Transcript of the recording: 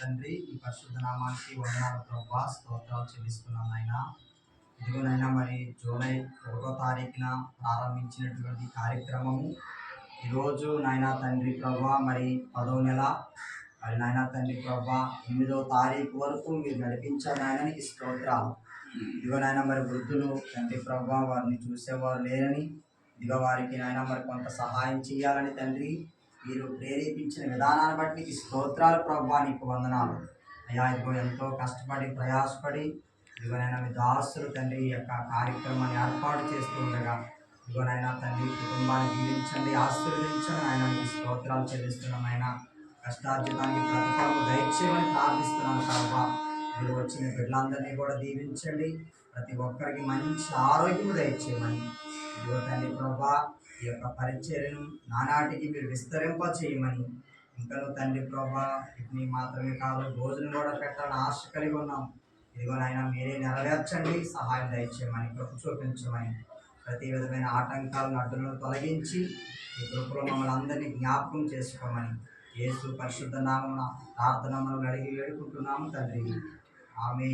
తండ్రి ఈ పరిశుద్ధ నామానికి వందనాలు ప్రభా స్తోత్రాలు చెల్లిస్తున్నాను నాయన. ఇదిగోనైనా మరి జూలై ఒకటో తారీఖున ప్రారంభించినటువంటి కార్యక్రమము. ఈరోజు నాయన తండ్రి ప్రభా మరి పదో నెల. మరి నాయన తండ్రి ప్రభా ఎనిమిదో తారీఖు వరకు మీరు నడిపించారు నాయననికి స్తోత్రాలు. ఇదిగో నాయన మరి వృద్ధులు తండ్రి ప్రభా వారిని చూసేవారు లేరని. ఇదిగో వారికి నాయన మరి కొంత సహాయం చేయాలని తండ్రి. మీరు ప్రేరేపించిన విధానాన్ని బట్టి నీకు స్తోత్రాలు ప్రభా నీకు వందనాలు. అయ్యా ఇదిగో ఎంతో కష్టపడి ప్రయాసపడి ఇదిగోనైనా మీ దాసులు తండ్రి ఈ యొక్క కార్యక్రమాన్ని ఏర్పాటు చేస్తూ ఉండగా ఇదిగోనైనా తండ్రి కుటుంబాన్ని దీవించండి ఆశీర్వదించండి ఆయన మీకు స్తోత్రాలు చెల్లిస్తున్నాం ఆయన కష్టార్జితానికి ప్రతిఫలం దయచేయమని ప్రార్థిస్తున్నాను ప్రభా. మీరు వచ్చిన బిడ్డలందరినీ కూడా దీవించండి. ప్రతి ఒక్కరికి మంచి ఆరోగ్యం దయచేయమని. ఇదిగో తండ్రి ప్రభా ఈ యొక్క పరిచర్యను నానాటికి మీరు విస్తరింప చేయమని ఇంకను తండ్రి ప్రభా వీటిని మాత్రమే కాదు భోజనం కూడా పెట్టాలని ఆశ కలిగి ఉన్నాం. ఇదిగో నాయన మీరే నెరవేర్చండి సహాయం దయచేయమని కృప చూపించమని. ప్రతి విధమైన ఆటంకాలను అడ్డులను తొలగించి ఈ కృపలో మమ్మల్ని అందరినీ జ్ఞాపకం చేసుకోమని. యేసు పరిశుద్ధ నామమున ప్రార్థనములు అడిగి వేడుకుంటున్నాము తండ్రి. ఆమె